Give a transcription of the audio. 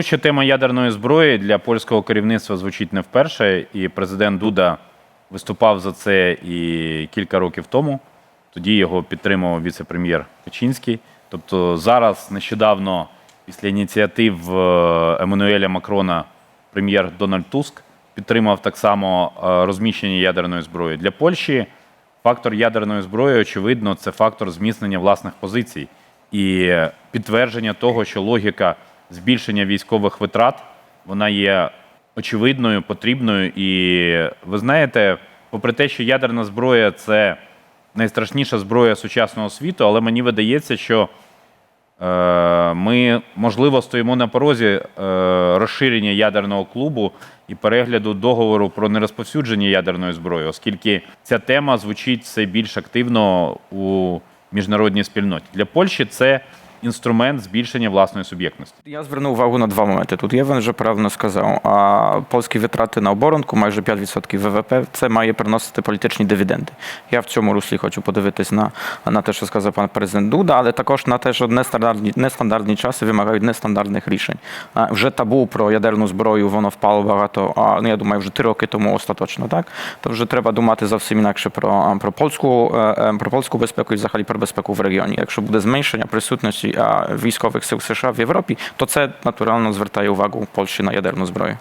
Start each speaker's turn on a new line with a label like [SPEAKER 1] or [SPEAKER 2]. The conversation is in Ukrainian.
[SPEAKER 1] Що тема ядерної зброї для польського керівництва звучить не вперше, і президент Дуда виступав за це і кілька років тому. Тоді його підтримував віце-прем'єр Печінський. Тобто зараз, нещодавно, після ініціатив е, Еммануеля Макрона, прем'єр Дональд Туск підтримав так само е, розміщення ядерної зброї. Для Польщі фактор ядерної зброї, очевидно, це фактор зміцнення власних позицій і підтвердження того, що логіка збільшення військових витрат вона є очевидною, потрібною. І ви знаєте, попри те, що ядерна зброя це найстрашніша зброя сучасного світу, але мені видається, що е, ми, можливо, стоїмо на порозі е, розширення ядерного клубу і перегляду договору про нерозповсюдження ядерної зброї, оскільки ця тема звучить все більш активно у міжнародній спільноті. Для Польщі це інструмент збільшення власної суб'єктності.
[SPEAKER 2] Я звернув увагу на два моменти. Тут Євген вже правильно сказав. А польські витрати на оборонку, майже 5% ВВП, це має приносити політичні дивіденди. Я в цьому руслі хочу подивитись на, на те, що сказав пан президент Дуда, але також на те, що нестандартні, нестандартні часи вимагають нестандартних рішень. А, вже табу про ядерну зброю воно впало багато. А ну я думаю, вже три роки тому остаточно. Так то вже треба думати зовсім інакше про, про польську е, е, про польську безпеку і взагалі про безпеку в регіоні. Якщо буде зменшення присутності а, військових сил США в Європі, то це натурально звертає увагу Польщі на ядерну зброю.